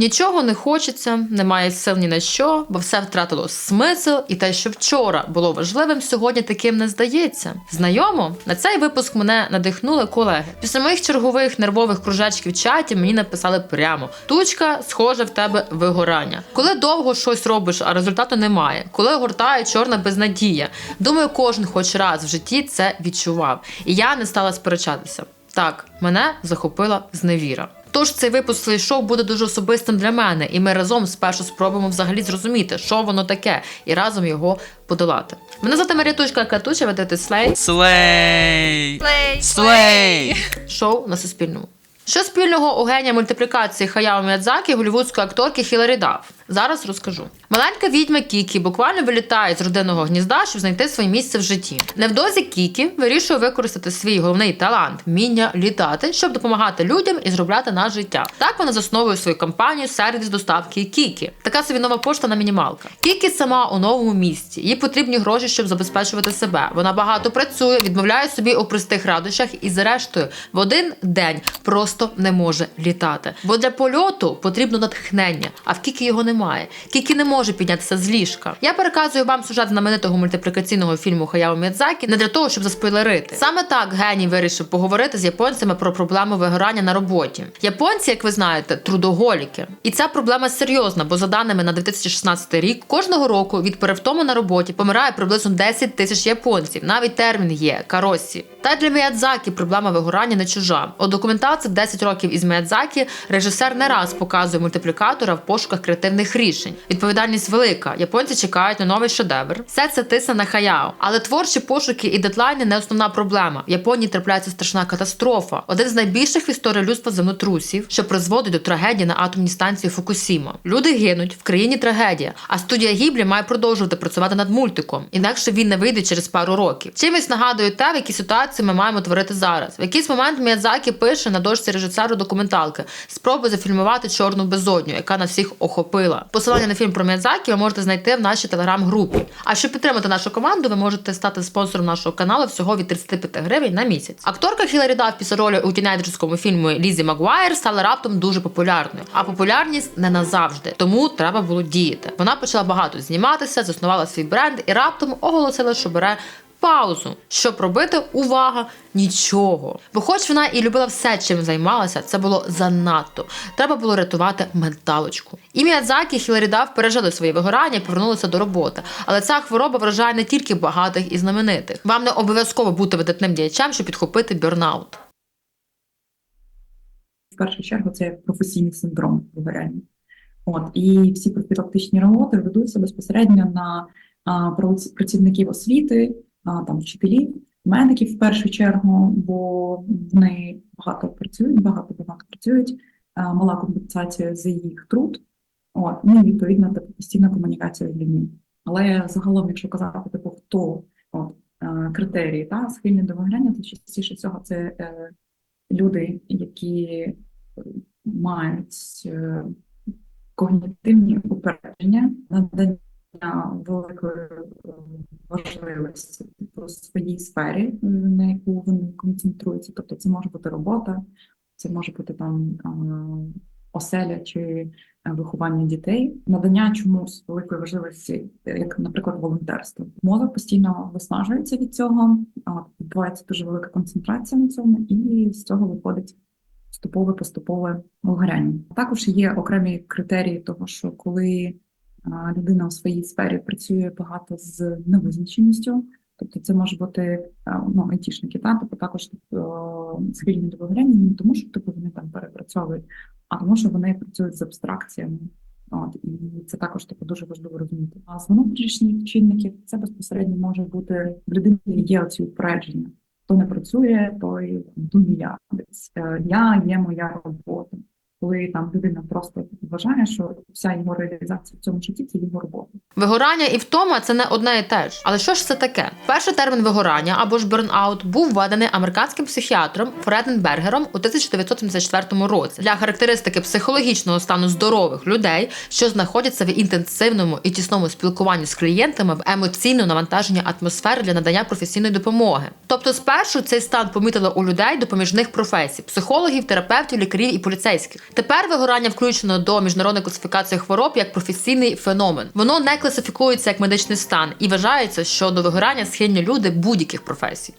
Нічого не хочеться, немає сил ні на що, бо все втратило смисл, і те, що вчора було важливим, сьогодні таким не здається. Знайомо на цей випуск мене надихнули колеги. Після моїх чергових нервових кружечків в чаті мені написали прямо: тучка, схоже, в тебе вигорання. Коли довго щось робиш, а результату немає, коли гортає чорна безнадія. Думаю, кожен хоч раз в житті це відчував, і я не стала сперечатися. Так, мене захопила зневіра. Тож цей випуск «Слей шоу буде дуже особистим для мене, і ми разом спершу спробуємо взагалі зрозуміти, що воно таке, і разом його подолати. Мене звати Марія Тучка Катуча, ведете слей Слей! Слей! Слей! шоу на Суспільному. Що спільного у генія мультиплікації Хаяо Міядзакі голівудської акторки Хіларі Дафф? Зараз розкажу. Маленька відьма Кікі буквально вилітає з родинного гнізда, щоб знайти своє місце в житті. Невдовзі Кікі вирішує використати свій головний талант вміння літати, щоб допомагати людям і зробляти на життя. Так вона засновує свою компанію сервіс доставки Кікі. Така собі нова пошта на мінімалка. Кікі сама у новому місті. Їй потрібні гроші, щоб забезпечувати себе. Вона багато працює, відмовляє собі у простих радощах і, зрештою, в один день просто не може літати. Бо для польоту потрібно натхнення, а в Кікі його немає. Кікі не може піднятися з ліжка. Я переказую вам сюжет знаменитого мультиплікаційного фільму Хаяо Міядзакі не для того, щоб заспойлерити. Саме так геній вирішив поговорити з японцями про проблему вигорання на роботі. Японці, як ви знаєте, трудоголіки. І ця проблема серйозна, бо за даними на 2016 рік, кожного року від перевтому на роботі помирає приблизно 10 тисяч японців. Навіть термін є каросі. Та для Міядзакі проблема вигорання не чужа. У документалці «10 років із Міядзакі режисер не раз показує мультиплікатора в пошуках креативних рішень. Відповідальність велика. Японці чекають на новий шедевр. Все це тисне на хаяо. Але творчі пошуки і дедлайни не основна проблема. В Японії трапляється страшна катастрофа. Один з найбільших в історії людства землетрусів, що призводить до трагедії на атомній станції Фукусіма. Люди гинуть, в країні трагедія. А студія Гіблі має продовжувати працювати над мультиком. Інакше він не вийде через пару років. Чимось нагадує те, в якій ситуації ми маємо творити зараз. В якийсь момент Міядзакі пише на дошці режисеру документалки спроби зафільмувати чорну безодню, яка нас всіх охопила. Посилання на фільм про Міядзакі ви можете знайти в нашій телеграм-групі. А щоб підтримати нашу команду, ви можете стати спонсором нашого каналу всього від 35 гривень на місяць. Акторка Хіларі Дафф після ролі у тінейджерському фільмі Лізі Магуайр стала раптом дуже популярною. А популярність не назавжди, тому треба було діяти. Вона почала багато зніматися, заснувала свій бренд і раптом оголосила, що бере. Паузу, щоб робити увага нічого. Бо, хоч вона і любила все, чим займалася, це було занадто. Треба було рятувати менталочку. І Міядзакі і Хіларі Дафф пережили своє вигорання повернулися до роботи. Але ця хвороба вражає не тільки багатих і знаменитих. Вам не обов'язково бути видатним діячем, щоб підхопити бюрнаут. в першу чергу це професійний синдром вигоряння. От і всі профілактичні роботи ведуться безпосередньо на а, працівників освіти, там вчителів, медиків в першу чергу, бо вони багато працюють, багато багато працюють, мала компенсація за їх труд. От, ну і відповідно типу, постійна комунікація з людьми. Але загалом, якщо казати, типу, хто от, критерії та схильні до вигоряння, то частіше всього це е, люди, які мають е, когнітивні упередження, надання великої е, важливості по своїй сфері, на яку вони концентруються. Тобто це може бути робота, це може бути там е, оселя чи е, виховання дітей, надання чомусь великої важливості, як, наприклад, волонтерство. Мозок постійно виснажується від цього, відбувається дуже велика концентрація на цьому, і з цього виходить поступове поступове вигоряння. Також є окремі критерії того, що коли людина у своїй сфері працює багато з невизначеністю, тобто це може бути ну, айтішники, та тобто також о, схильні до вигоряння не тому, що типу вони там перепрацьовують, а тому, що вони працюють з абстракціями. От, і це також типу, дуже важливо розуміти. А з внутрішніх чинників це безпосередньо може бути в людині є оці упередження. Хто не працює, той я десь. Е, Я є моя робота. Коли там людина просто вважає, що вся його реалізація в цьому житті це його робота. Вигорання і втома це не одне і те ж. Але що ж це таке? Перший термін вигорання або ж бернаут був введений американським психіатром Фреденбергером у 1974 році для характеристики психологічного стану здорових людей, що знаходяться в інтенсивному і тісному спілкуванні з клієнтами в емоційно навантаженні атмосфери для надання професійної допомоги. Тобто, спершу цей стан помітили у людей допоміжних професій: психологів, терапевтів, лікарів і поліцейських. Тепер вигорання включено до міжнародної класифікації хвороб як професійний феномен. Воно не класифікується як медичний стан і вважається, що до вигорання схильні люди будь-яких професій.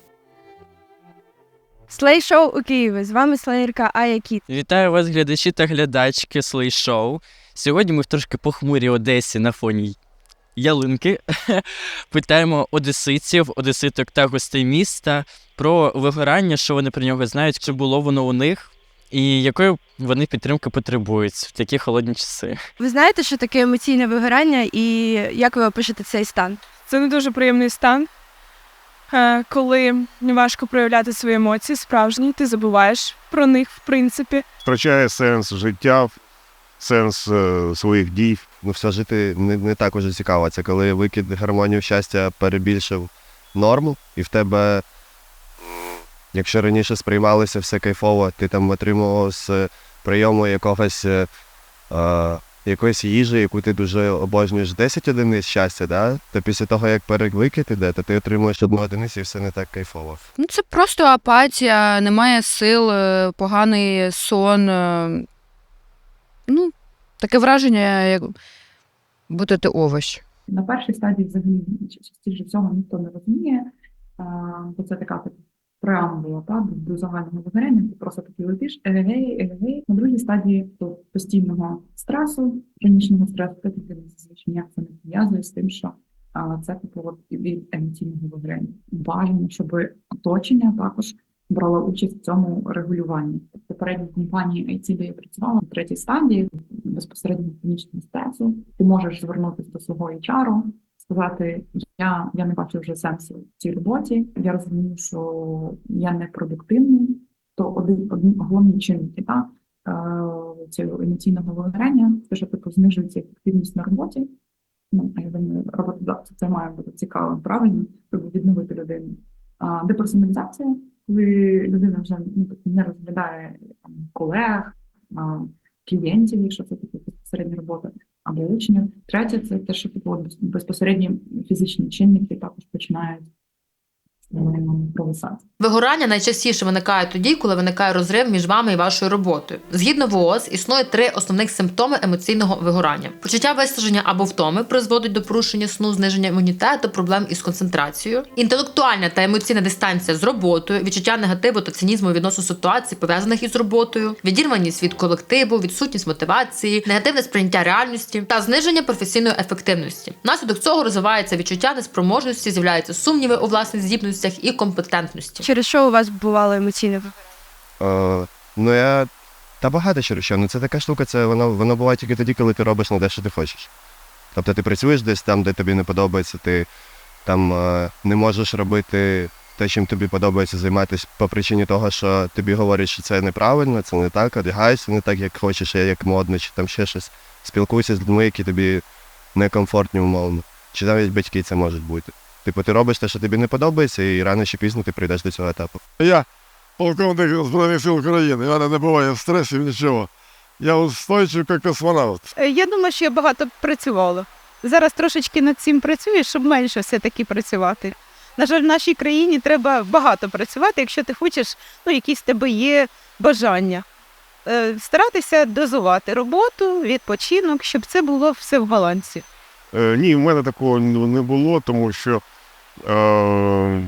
Слей шоу у Києві. З вами слеєрка Ая Кіт. Вітаю вас, глядачі та глядачки Слей Шоу. Сьогодні ми в трошки похмурій Одесі на фоні ялинки. Питаємо одеситів, одеситок та гостей міста про вигорання, що вони про нього знають, чи було воно у них, і якої вони підтримки потребують в такі холодні часи. Ви знаєте, що таке емоційне вигорання і як ви опишете цей стан? Це не дуже приємний стан, е, коли важко проявляти свої емоції справжні, ти забуваєш про них, в принципі. втрачає сенс життя, сенс е, своїх дій. ну, все жити не, не так уже цікаво. Це коли викид гармонію щастя перебільшив норму, і в тебе, якщо раніше сприймалося все кайфово, ти там отримував з прийому якогось, е, е, якоїсь їжі, яку ти дуже обожнюєш 10 одиниць щастя, да? то після того, як перевикид іде, то ти отримуєш одну одиницю і все не так кайфово. Ну, це просто апатія, немає сил, е, поганий сон. е, Ну, таке враження, як будто ти овощ. На першій стадії взагалі частіше всього ніхто не розуміє, бо це така типу, преамбула та, до, загального вигоряння, ти просто такий летиш, егегей, егегей. На другій стадії то постійного стресу, хронічного стресу, ти зазвичай ніяк це не пов'язує з тим, що а, це типу від емоційного вигоряння. Бажано, щоб оточення також брало участь в цьому регулюванні. В попередній компанії IT, де я працювала, на третій стадії безпосередньо хронічного стресу, ти можеш звернутися до свого HR, сказати: я, я не бачу вже сенсу в цій роботі. Я розумію, що я не продуктивний. То один один головний чинник та, е, цього емоційного вигорання, те, що типу знижується ефективність на роботі. Ну, я думаю, роботодавцю це має бути цікаво, правильно, щоб відновити людину. А, деперсоналізація, коли людина вже ну, тобто не розглядає там, колег, а, клієнтів, якщо це таке безпосередня робота, або учнів. Третє це те, що безпосередні фізичні чинники також починають Вигорання найчастіше виникає тоді, коли виникає розрив між вами і вашою роботою. Згідно ВООЗ, існує три основних симптоми емоційного вигорання: почуття виснаження або втоми призводить до порушення сну, зниження імунітету, проблем із концентрацією, інтелектуальна та емоційна дистанція з роботою, відчуття негативу та цинізму відносно ситуацій, пов'язаних із роботою, відірваність від колективу, відсутність мотивації, негативне сприйняття реальності та зниження професійної ефективності. Внаслідок цього розвивається відчуття неспроможності, з'являються сумніви у власних здібностях і компетентності. Через що у вас бувало емоційне вигорання? Е, ну я. Та багато через що. Ну це така штука, це воно, воно буває тільки тоді, коли ти робиш не те, що ти хочеш. Тобто ти працюєш десь там, де тобі не подобається, ти там е, не можеш робити те, чим тобі подобається займатися по причині того, що тобі говорять, що це неправильно, це не так, одягаєшся не так, як хочеш, як модно, чи там ще щось. Спілкуйся з людьми, які тобі некомфортні умовно. Чи навіть батьки це можуть бути. Типу, ти робиш те, що тобі не подобається, і рано чи пізно ти прийдеш до цього етапу. Я полковник Збройних сил України, в мене не буває стресів, нічого. Я устойчив як космонавт. Е, Я думаю, що я багато працювала. Зараз трошечки над цим працюю, щоб менше все-таки працювати. На жаль, в нашій країні треба багато працювати, якщо ти хочеш, ну, якісь в тебе є бажання. Е, Старатися дозувати роботу, відпочинок, щоб це було все в балансі. Е, ні, в мене такого не було, тому що е,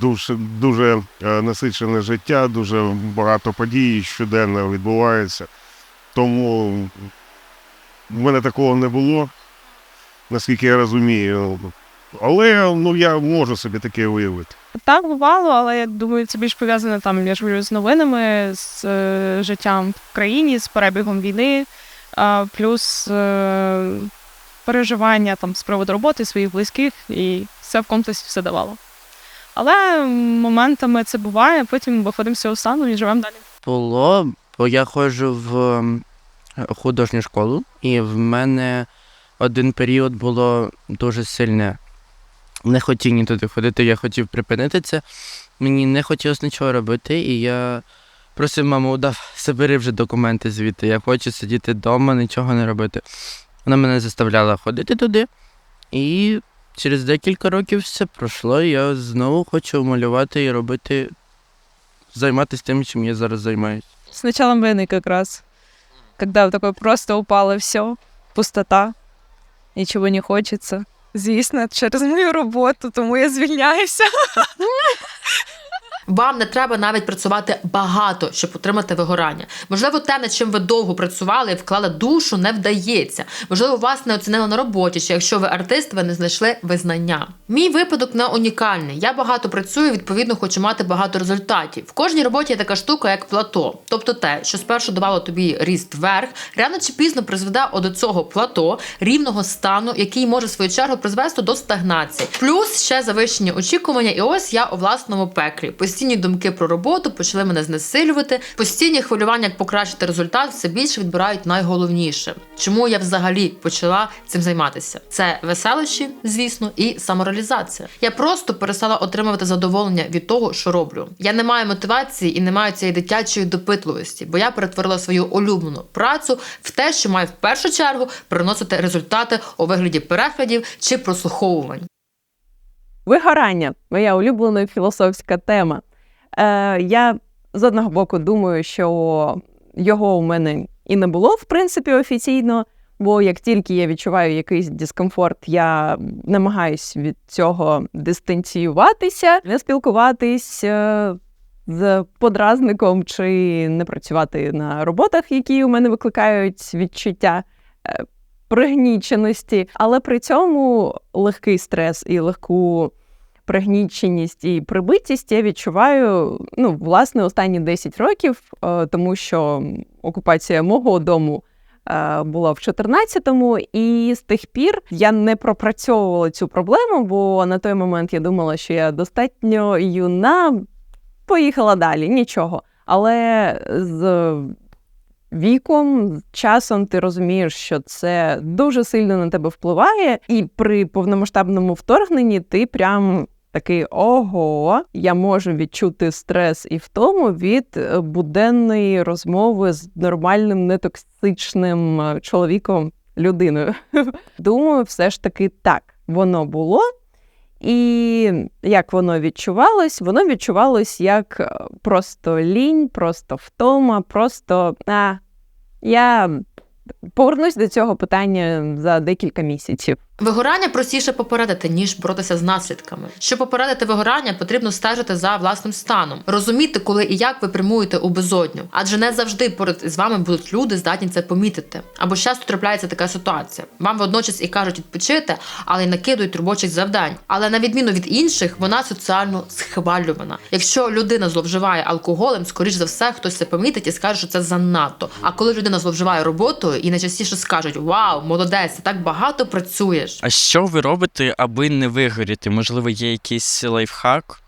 дуже, дуже е, насичене життя, дуже багато подій щоденно відбувається. Тому в мене такого не було, наскільки я розумію. Але ну, я можу собі таке уявити. Так бувало, але я думаю, це більш пов'язано там я ж говорю, з новинами, з е, життям в країні, з перебігом війни, а, плюс е, переживання там з приводу роботи своїх близьких, і все в комплексі все давало. Але моментами це буває, потім виходимо з цього стану і живемо далі. Було, бо я ходжу в художню школу, і в мене один період було дуже сильне нехотіння туди ходити. Я хотів припинити це. Мені не хотілося нічого робити, і я просив маму, дав, забери вже документи звідти. Я хочу сидіти вдома, нічого не робити. Вона мене заставляла ходити туди. І через декілька років все пройшло, і я знову хочу малювати і робити, займатися тим, чим я зараз займаюся. С началом войны как раз. Когда такое просто упало все, пустота, нічого не хочеться. Звісно, через мою роботу, тому я звільняюся. Вам не треба навіть працювати багато, щоб отримати вигорання. Можливо, те, над чим ви довго працювали і вклали душу, не вдається. Можливо, вас не оцінили на роботі, чи якщо ви артист, ви не знайшли визнання. Мій випадок не унікальний. Я багато працюю, відповідно, хочу мати багато результатів. В кожній роботі є така штука, як плато, тобто те, що спершу давало тобі ріст вверх, рано чи пізно призведе до цього плато рівного стану, який може в свою чергу призвести до стагнації. Плюс ще завищені очікування, і ось я у власному пеклі. Постійні думки про роботу почали мене знесилювати. Постійні хвилювання, як покращити результат, все більше відбирають найголовніше. Чому я взагалі почала цим займатися? Це веселощі, звісно, і самореалізація. Я просто перестала отримувати задоволення від того, що роблю. Я не маю мотивації і не маю цієї дитячої допитливості, бо я перетворила свою улюблену працю в те, що має в першу чергу приносити результати у вигляді переглядів чи прослуховувань. Вигорання моя улюблена філософська тема. Е, я з одного боку думаю, що його у мене і не було, в принципі, офіційно, бо як тільки я відчуваю якийсь дискомфорт, я намагаюсь від цього дистанціюватися, не спілкуватись е, з подразником чи не працювати на роботах, які у мене викликають відчуття. Пригніченості, але при цьому легкий стрес і легку пригніченість і прибитість я відчуваю ну, власне останні 10 років, е, тому що окупація мого дому е, була в 14-му, і з тих пір я не пропрацьовувала цю проблему, бо на той момент я думала, що я достатньо юна, поїхала далі, нічого. Але з віком, часом ти розумієш, що це дуже сильно на тебе впливає, і при повномасштабному вторгненні ти прям такий ого, я можу відчути стрес і втому від е, буденної розмови з нормальним нетоксичним е, чоловіком, людиною. Думаю, все ж таки так воно було. І як воно відчувалось? Воно відчувалось як е, просто лінь, просто втома, просто а, я повернусь до цього питання за декілька місяців. Вигорання простіше попередити, ніж боротися з наслідками. Щоб попередити вигорання, потрібно стежити за власним станом, розуміти, коли і як ви прямуєте у безодню. Адже не завжди поряд з вами будуть люди, здатні це помітити. Або часто трапляється така ситуація. Вам водночас і кажуть відпочити, але й накидують робочих завдань. Але на відміну від інших, вона соціально схвалювана. Якщо людина зловживає алкоголем, скоріш за все, хтось це помітить і скаже, що це занадто. А коли людина зловживає роботою, і найчастіше скажуть: Вау, молодець, так багато працюєш. А що ви робите, аби не вигоріти? Можливо, є якийсь лайфхак?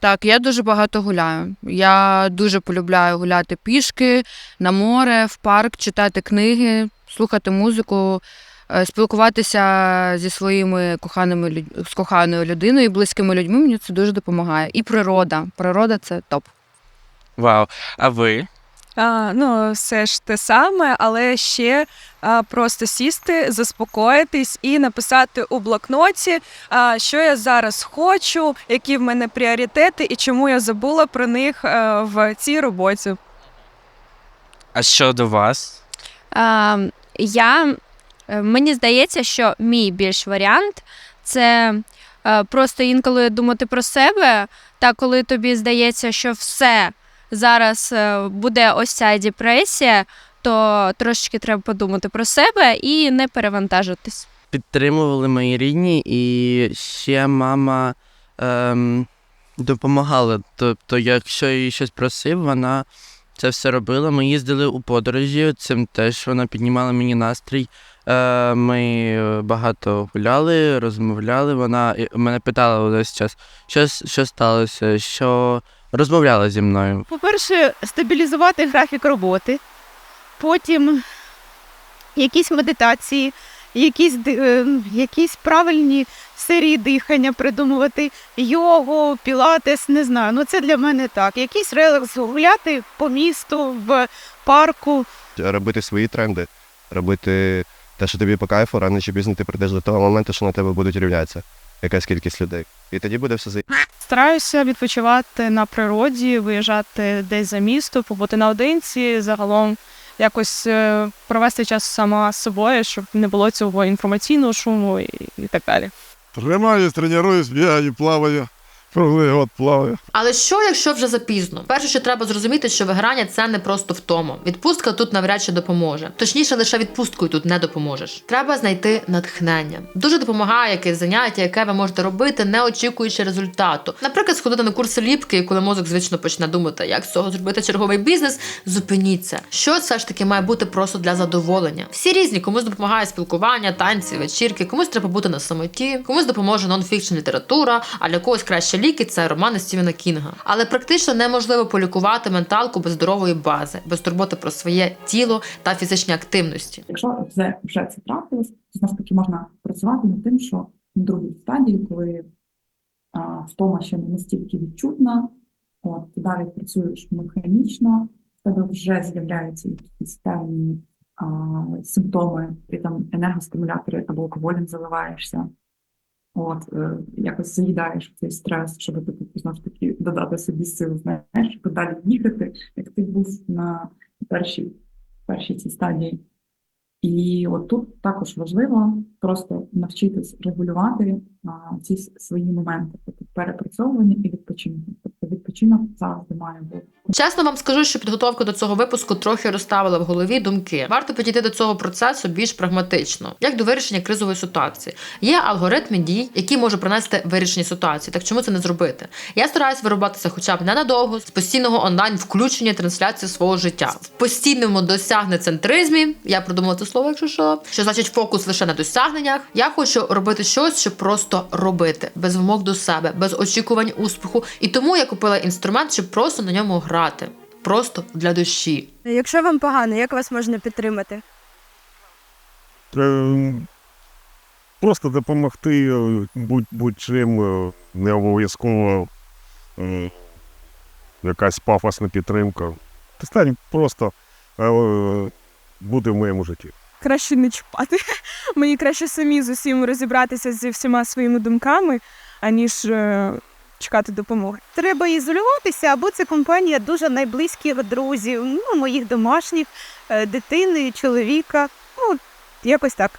Так, я дуже багато гуляю. Я дуже полюбляю гуляти пішки на море, в парк, читати книги, слухати музику, е, спілкуватися зі своїми коханими людь- з коханою людиною, близькими людьми. Мені це дуже допомагає. І природа. Природа це топ. Вау. А ви? А, ну, все ж те саме, але ще а, просто сісти, заспокоїтись і написати у блокноті, а, що я зараз хочу, які в мене пріоритети і чому я забула про них а, в цій роботі. А що до вас? А, я, е, мені здається, що мій більш варіант це е, просто інколи думати про себе, та коли тобі здається, що все зараз е, буде ось ця депресія, то трошечки треба подумати про себе і не перевантажитись. Підтримували мої рідні, і ще мама ем, допомагала. Тобто, якщо її щось просив, вона це все робила. Ми їздили у подорожі, цим теж вона піднімала мені настрій. Е, ми е, багато гуляли, розмовляли. Вона мене питала увесь час, що, що сталося, що розмовляла зі мною. По-перше, стабілізувати графік роботи, потім якісь медитації, якісь, е, якісь правильні серії дихання придумувати, йогу, пілатес, не знаю. Ну це для мене так. Якийсь релакс гуляти по місту, в парку. робити свої тренди, робити те, що тобі по кайфу, рано чи пізно ти прийдеш до того моменту, що на тебе будуть рівнятися якась кількість людей. І тоді буде все за Стараюся відпочивати на природі, виїжджати десь за місто, побути наодинці, загалом якось е, провести час сама з собою, щоб не було цього інформаційного шуму і, і так далі. Тримаюсь, тренуюсь, бігаю, плаваю, круглий год плаваю. Але що, якщо вже запізно? Перше, що треба зрозуміти, що виграння це не просто втома. Відпустка тут навряд чи допоможе. Точніше, лише відпусткою тут не допоможеш. Треба знайти натхнення. Дуже допомагає якесь заняття, яке ви можете робити, не очікуючи результату. Наприклад, сходити на курси ліпки, і коли мозок звично почне думати, як з цього зробити черговий бізнес, зупиніться. Що все ж таки має бути просто для задоволення. Всі різні, комусь допомагає спілкування, танці, вечірки, комусь треба бути на самоті, комусь допоможе нонфікшн література, а для когось краще ліки це романи Стівена Кінга. Але практично неможливо полікувати менталку без здорової бази, без турботи про своє тіло та фізичні активності. Якщо вже, вже це трапилось, то таки можна працювати над тим, що на другій стадії, коли а, втома ще не настільки відчутна, от, ти далі працюєш механічно, в тебе вже з'являються якісь певні симптоми, ти там енергостимулятори або алкоголем заливаєшся. От, е, якось заїдаєш цей стрес, щоб ти знову ж таки додати собі сил, знаєш, щоб далі їхати, як ти був на першій, першій цій стадії. І от тут також важливо просто навчитись регулювати а, ці свої моменти, тобто перепрацьовування і відпочинку. Тобто відпочинок завжди має бути. Чесно вам скажу, що підготовка до цього випуску трохи розставила в голові думки. Варто підійти до цього процесу більш прагматично, як до вирішення кризової ситуації. Є алгоритми дій, які можуть принести вирішення ситуації. Так чому це не зробити? Я стараюсь виробатися хоча б ненадовго з постійного онлайн включення трансляції свого життя в постійному досягнецентризмі. Я придумала це слово, якщо що, що значить фокус лише на досягненнях. Я хочу робити щось, щоб просто робити, без вимог до себе, без очікувань успіху. І тому я купила інструмент, щоб просто на ньому грати. Просто для душі. Якщо вам погано, як вас можна підтримати? Е, Просто допомогти е, будь- будь-чим, е, не обов'язково якась пафосна підтримка. Достатньо просто бути в моєму житті. Краще не чіпати. Мені краще самі з усім розібратися зі всіма своїми думками, аніж чекати допомоги. Треба ізолюватися, або це компанія дуже найблизьких друзів, ну, моїх домашніх, е, дитини, чоловіка. Ну, якось так.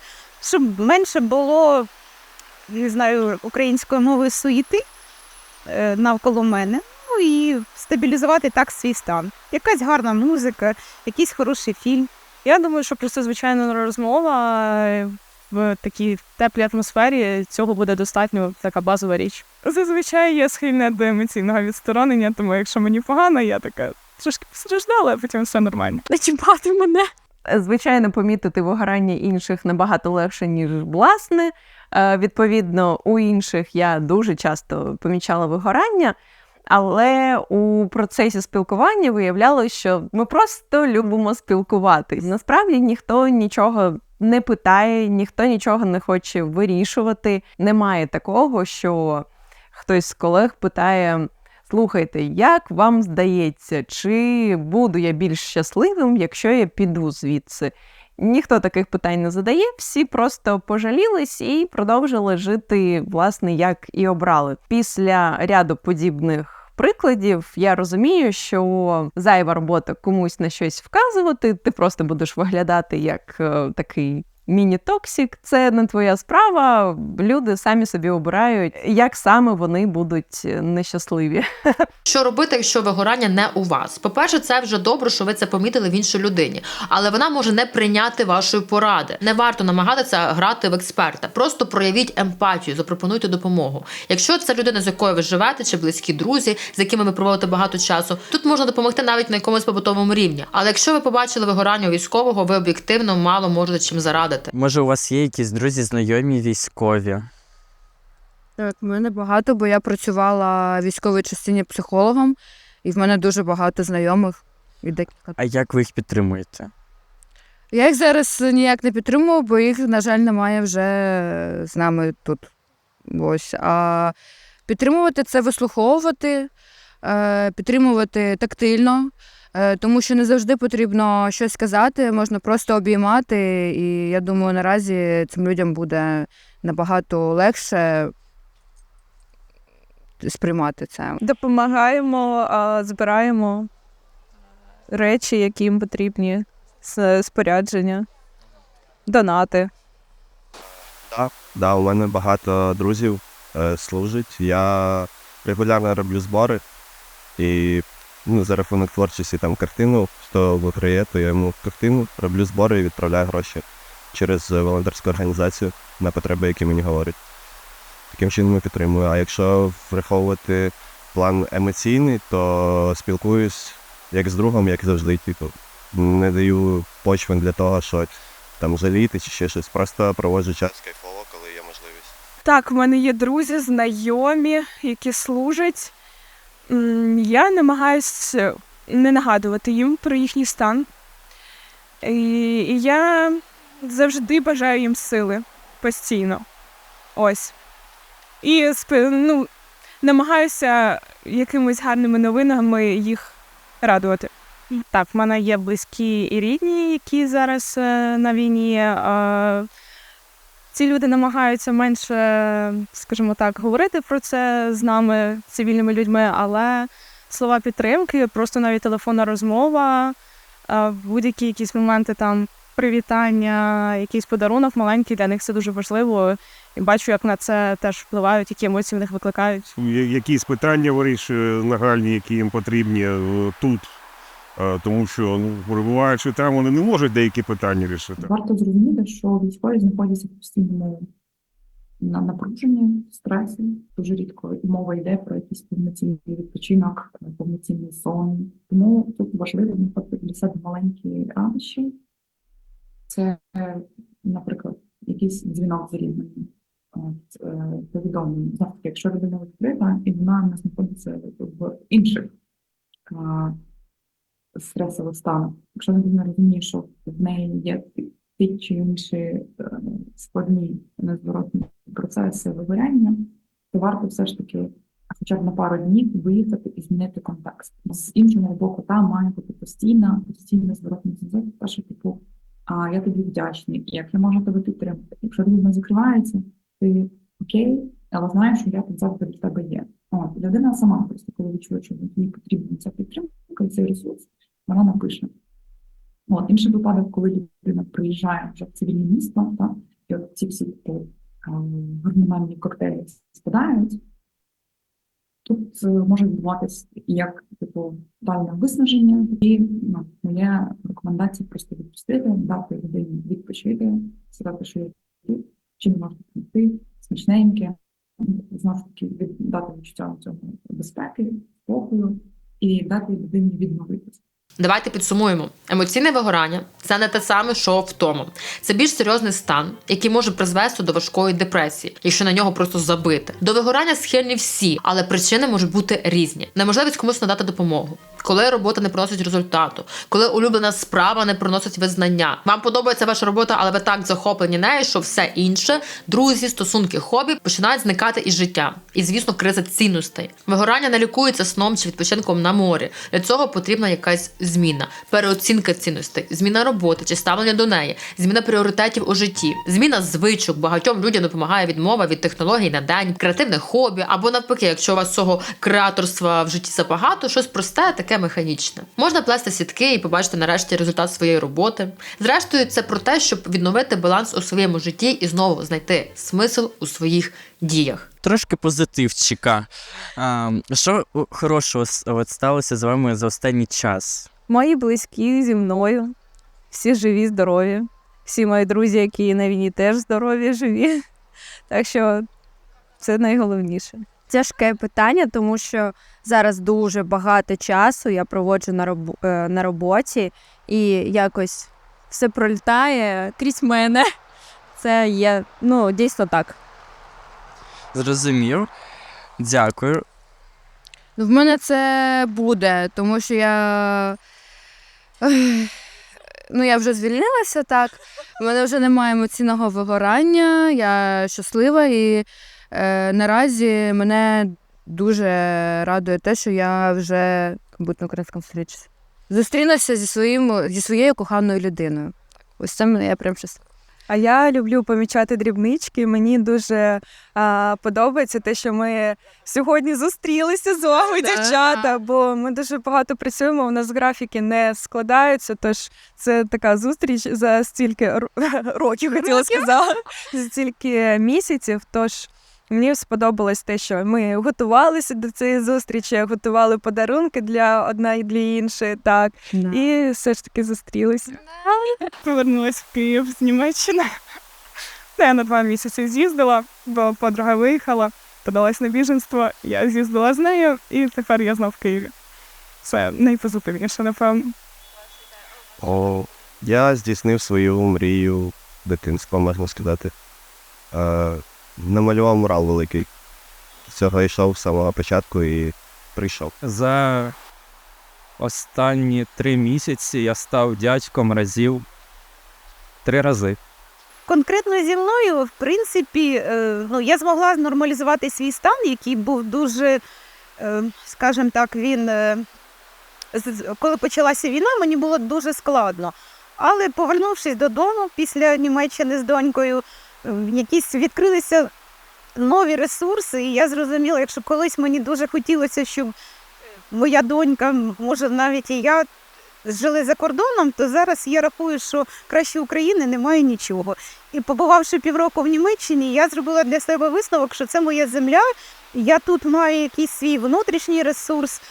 Щоб менше було, не знаю, українською мовою суєти е, навколо мене. Ну і стабілізувати так свій стан. Якась гарна музика, якийсь хороший фільм. Я думаю, що просто звичайна розмова е, в такій теплій атмосфері цього буде достатньо така базова річ. Зазвичай я схильна до емоційного відсторонення, тому якщо мені погано, я така трошки постраждала, а потім все нормально. Не чіпати мене. Звичайно, помітити вигорання інших набагато легше, ніж власне. Е, Відповідно, у інших я дуже часто помічала вигорання, але у процесі спілкування виявлялося, що ми просто любимо спілкуватись. Насправді ніхто нічого не питає, ніхто нічого не хоче вирішувати. Немає такого, що хтось з колег питає. Слухайте, як вам здається, чи буду я більш щасливим, якщо я піду звідси? Ніхто таких питань не задає, всі просто пожалілись і продовжили жити, власне, як і обрали. Після ряду подібних прикладів я розумію, що зайва робота комусь на щось вказувати, ти просто будеш виглядати як е, такий. Міні-токсік це не твоя справа. Люди самі собі обирають, як саме вони будуть нещасливі. Що робити, якщо вигорання не у вас? По-перше, це вже добре, що ви це помітили в іншій людині, але вона може не прийняти вашої поради. Не варто намагатися грати в експерта. Просто проявіть емпатію, запропонуйте допомогу. Якщо це людина, з якою ви живете, чи близькі друзі, з якими ви проводите багато часу, тут можна допомогти навіть на якомусь побутовому рівні. Але якщо ви побачили вигорання у військового, ви об'єктивно мало можете чим зарадити. Може, у вас є якісь друзі, знайомі військові? Так, в мене багато, бо я працювала в військовій частині психологом, і в мене дуже багато знайомих і декілька. А як ви їх підтримуєте? Я їх зараз ніяк не підтримую, бо їх, на жаль, немає вже з нами тут. Ось. А підтримувати це вислуховувати, е, підтримувати тактильно, тому що не завжди потрібно щось сказати, можна просто обіймати. І я думаю, наразі цим людям буде набагато легше сприймати це. Допомагаємо, а, збираємо речі, які їм потрібні, спорядження, донати. Да, да, у мене багато друзів е, служить. Я регулярно роблю збори і ну, за рахунок творчості там картину, хто виграє, то я йому картину роблю збори і відправляю гроші через е, волонтерську організацію на потреби, які мені говорять. Таким чином я підтримую. А якщо враховувати план емоційний, то спілкуюсь як з другом, як завжди. Типу, не даю почви для того, що там жаліти чи ще щось. Просто проводжу час кайфово, коли є можливість. Так, в мене є друзі, знайомі, які служать. Я намагаюся не нагадувати їм про їхній стан. І, і я завжди бажаю їм сили постійно. Ось. І ну, намагаюся якимись гарними новинами їх радувати. Так, в мене є близькі і рідні, які зараз е, на війні. Ці люди намагаються менше, скажімо так, говорити про це з нами, цивільними людьми, але слова підтримки, просто навіть телефонна розмова, будь-які якісь моменти там привітання, якийсь подарунок маленький для них це дуже важливо. І бачу, як на це теж впливають, які емоції в них викликають. Якісь питання вирішує нагальні, які їм потрібні е, тут. Е, Тому що, ну, перебуваючи там, вони не можуть деякі питання рішити. Варто зрозуміти, що військові знаходяться в постійному на напруженні, стресі. Дуже рідко мова йде про якийсь повноцінний відпочинок, повноцінний сон. Тому тут важливо знаходити для себе маленькі радощі. Це, е, наприклад, якийсь дзвінок з е, повідомлення. Таки, якщо людина відкрита і вона не знаходиться в інших стресових станах. Якщо людина розуміє, що в неї є ті чи інші е, складні незворотні процеси вигоряння, то варто все ж таки хоча б на пару днів виїхати і змінити контекст. З іншого боку, там має бути постійна, постійна зворотний зв'язок, що типу, а я тобі вдячний, як я можу тебе підтримати. Якщо людина закривається, ти окей, але знаєш, що я тут завжди для тебе є. От, людина сама просто коли відчує, що їй потрібна ця підтримка, і цей ресурс, вона напише. От, інший випадок, коли людина приїжджає вже в цивільне місто, так, і от ці всі типу, ем, гормональні коктейлі спадають, тут е, може відбуватись як типу тотальне виснаження, і ну, моя рекомендація просто відпустити, дати людині відпочити, сказати, що я тут, чи не можна допомогти, смачненьке, знову ж таки дати відчуття цього безпеки, спокою і дати людині відновитися. Давайте підсумуємо. Емоційне вигорання це не те саме, що втома. Це більш серйозний стан, який може призвести до важкої депресії, якщо на нього просто забити. До вигорання схильні всі, але причини можуть бути різні. Неможливість комусь надати допомогу. Коли робота не приносить результату, коли улюблена справа не приносить визнання. Вам подобається ваша робота, але ви так захоплені нею, що все інше, друзі, стосунки, хобі починають зникати із життя. І, звісно, криза цінностей. Вигорання не лікується сном чи відпочинком на морі. Для цього потрібна якась зміна, переоцінка цінностей, зміна роботи чи ставлення до неї, зміна пріоритетів у житті, зміна звичок. Багатьом людям допомагає відмова від технологій на день, креативне хобі, або навпаки, якщо у вас цього креаторства в житті забагато, щось просте, таке механічне. Можна плести сітки і побачити нарешті результат своєї роботи. Зрештою, це про те, щоб відновити баланс у своєму житті і знову знайти смисл у своїх діях. Трошки позитивчика. А, що хорошого от сталося з вами за останній час? Мої близькі зі мною, всі живі, здорові. Всі мої друзі, які на війні, теж здорові, живі. Так що це найголовніше. Тяжке питання, тому що зараз дуже багато часу я проводжу на, роб... е, на роботі, і якось все пролітає крізь мене. Це є ну дійсно так. Зрозумів. Дякую. Ну, в мене це буде, тому що я. ну я вже звільнилася так. У мене вже немає емоційного вигорання, я щаслива і е, наразі мене дуже радує те, що я вже будь на українському сторічці. Зустрінуся зі своїм зі своєю коханою людиною. Ось це мене я прям щаслива. А я люблю помічати дрібнички. Мені дуже а, подобається те, що ми сьогодні зустрілися з вами, дівчата. Бо ми дуже багато працюємо. У нас графіки не складаються. Тож це така зустріч за стільки років, хотіла сказати, за стільки місяців. Тож мені сподобалось те, що ми готувалися до цієї зустрічі, готували подарунки для одна і для іншої. Так, і все ж таки зустрілися. Повернулася в Київ з Німеччини. Я на два місяці з'їздила, бо подруга виїхала, подалась на біженство. Я з'їздила з нею, і тепер я знов в Києві. Це найпозитивніше, напевно. О, я здійснив свою мрію дитинства, можна сказати. Намалював мурал великий. З цього йшов з самого початку і прийшов. За останні три місяці я став дядьком разів три рази. Конкретно зі мною, в принципі, е, ну, я змогла нормалізувати свій стан, який був дуже, е, скажімо так, він. е, Коли почалася війна, мені було дуже складно. Але повернувшись додому після Німеччини з донькою, якісь відкрилися нові ресурси, і я зрозуміла, якщо колись мені дуже хотілося, щоб моя донька, може навіть і я жили за кордоном, то зараз я рахую, що краще України немає нічого. І побувавши півроку в Німеччині, я зробила для себе висновок, що це моя земля. Я тут маю якийсь свій внутрішній ресурс.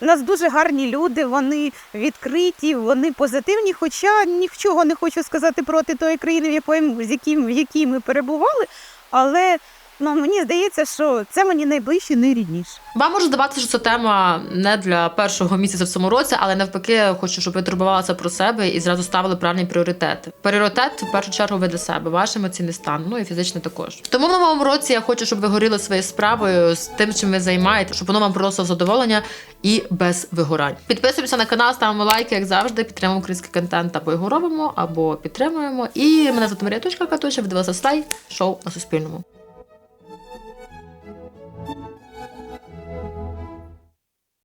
У нас дуже гарні люди, вони відкриті, вони позитивні. Хоча нічого не хочу сказати проти тої країни, в яким, в якій ми перебували. Але ну, мені здається, що це мені найближче, найрідніше. Вам може здаватися, що ця тема не для першого місяця в цьому році, але навпаки, хочу, щоб ви турбувалися про себе і зразу ставили правильні пріоритети. Пріоритет в першу чергу ви для себе, ваш емоційний стан, ну і фізичний також. Тому в новому році я хочу, щоб ви горіли своєю справою з тим, чим ви займаєте, щоб воно вам приносило задоволення і без вигорань. Підписуємося на канал, ставимо лайки, як завжди. Підтримуємо український контент або його робимо, або підтримуємо. І мене звати Марія Точка Катуша. Ви дивилися слайд шоу на Суспільному.